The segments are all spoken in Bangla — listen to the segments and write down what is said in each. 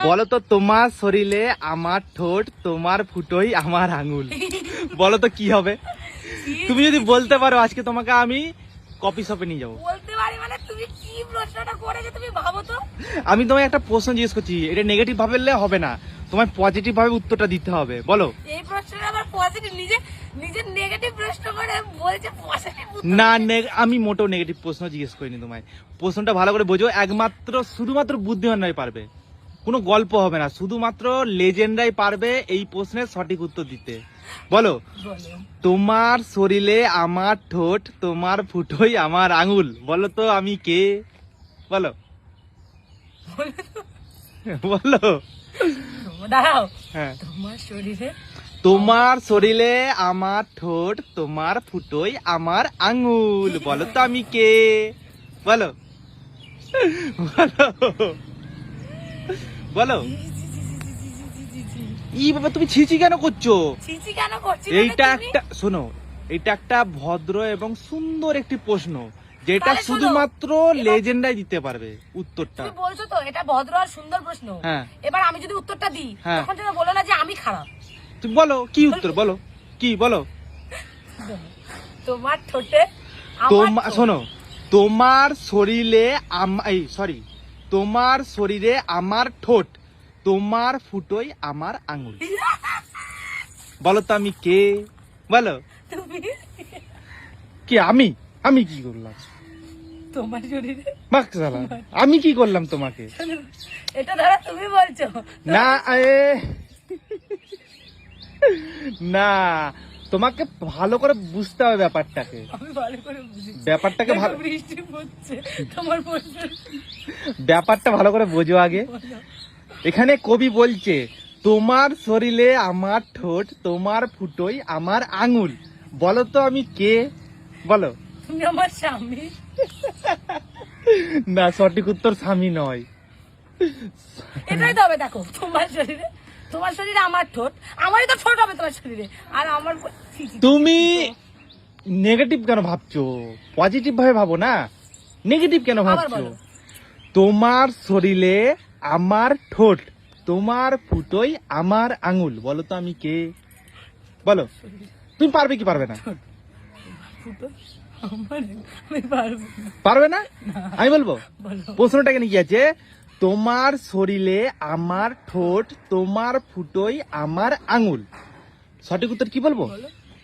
বলো তো তোমার শরীরে আমার ঠোঁট তোমার ফুটোই আমার আঙুল। বলো তো কি হবে? তুমি যদি বলতে পারো আজকে তোমাকে আমি কপি শপে নিয়ে যাব। বলতে পারি মানে তুমি কি প্রশ্নটা করেছ তুমি ভাবো তো? আমি তোমায় একটা প্রশ্ন জিজ্ঞেস করছি এটা নেগেটিভ ভাবলে হবে না। তোমায় পজিটিভ ভাবে উত্তরটা দিতে হবে বলো। এই প্রশ্নটা আবার পজিটিভ নিজে নিজে নেগেটিভ প্রশ্ন করে বলছে পজিটিভ না নে- আমি মোটেও নেগেটিভ প্রশ্ন জিজ্ঞেস করিনি তোমায়। প্রশ্নটা ভালো করে বোঝো একমাত্র শুধুমাত্র বুদ্ধিমান নয় পারবে। কোনো গল্প হবে না। শুধুমাত্র লেজেন্ডরাই পারবে এই প্রশ্নের সঠিক উত্তর দিতে। বলো বলো। তোমার শরীরে আমার ঠোঁট তোমার ফুটোই আমার আঙুল। বলো তো আমি কে? বলো। বলো। দাঁড়াও। হ্যাঁ। তোমার শরীরে? তোমার শরীরে আমার ঠোঁট তোমার ফুটোই আমার আঙুল। বলো তো আমি কে? বলো। বলো। বলো। ই বাবা তুমি ছিচি কেন করছ? ছিচি কেন করছি এইটা একটা শোনো এটা একটা ভদ্র এবং সুন্দর একটি প্রশ্ন যেটা শুধুমাত্র লেজেন্ডাই দিতে পারবে উত্তরটা। তুমি বলছো তো এটা ভদ্র আর সুন্দর প্রশ্ন। হ্যাঁ। এবার আমি যদি উত্তরটা দিই হ্যাঁ। তখন তুমি বলো না যে আমি খারাপ। তুমি বলো কি উত্তর বলো কি বলো? তোমার ঠোঁটে তোমার শোনো তোমার শরীরে আম- এই সরি তোমার শরীরে আমার ঠোঁট তোমার ফুটোই আমার আঙুল। বলো তো আমি কে? বলো। কি? আমি? আমি কি করলাম? তোমার শরীরে? আমি কি করলাম তোমাকে? এটা ধরো তুমি বলছো। না এ। না তোমাকে ভালো করে বুঝতে হবে ব্যাপারটাকে। ব্যাপারটাকে ভালো বৃষ্টি পড়ছে। তোমার ব্যাপারটা ভালো করে বোঝো আগে। এখানে কবি বলছে তোমার শরীরে আমার ঠোঁট তোমার ফুটোই আমার আঙুল। বলো তো আমি কে? বলো। তুমি আমার স্বামী। না সঠিক উত্তর স্বামী নয়। এটাই তো হবে দেখো তোমার শরীরে তোমার শরীরে আমার ঠোঁট আমারই তো ঠোঁট হবে তোমার শরীরে। আর আমার। তুমি নেগেটিভ কেন ভাবছ? পজিটিভ ভাবে ভাবো না? নেগেটিভ কেন ভাবছ। তোমার শরীরে আমার ঠোঁট তোমার ফুটোই আমার আঙুল। বলো তো আমি কে? বলো। তুমি পারবে কি পারবে না? পারব না। আমি বলব? বলো। প্রশ্নটা কেন কি আছে? তোমার শরীরে আমার ঠোঁট তোমার ফুটোই আমার আঙুল। সঠিক উত্তর কি বলব?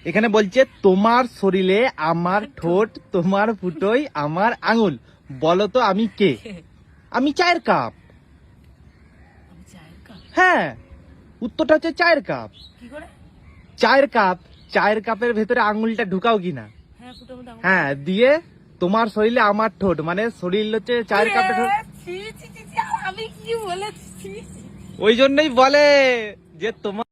এখানে বলছে তোমার শরীরে আমার ঠোঁট। তোমার ফুটোই আমার আঙুল। বলো তো আমি কে? আমি চায়ের কাপ। কাপ? হ্যাঁ উত্তরটা হচ্ছে চায়ের কাপ। চায়ের কাপ চায়ের কাপের ভেতরে আঙুলটা ঢুকাও কিনা? হ্যাঁ হ্যাঁ দিয়ে তোমার শরীরে আমার ঠোঁট মানে শরীর হচ্ছে চায়ের কাপের ঠোঁট। ওই জন্যই বলে যে তোমার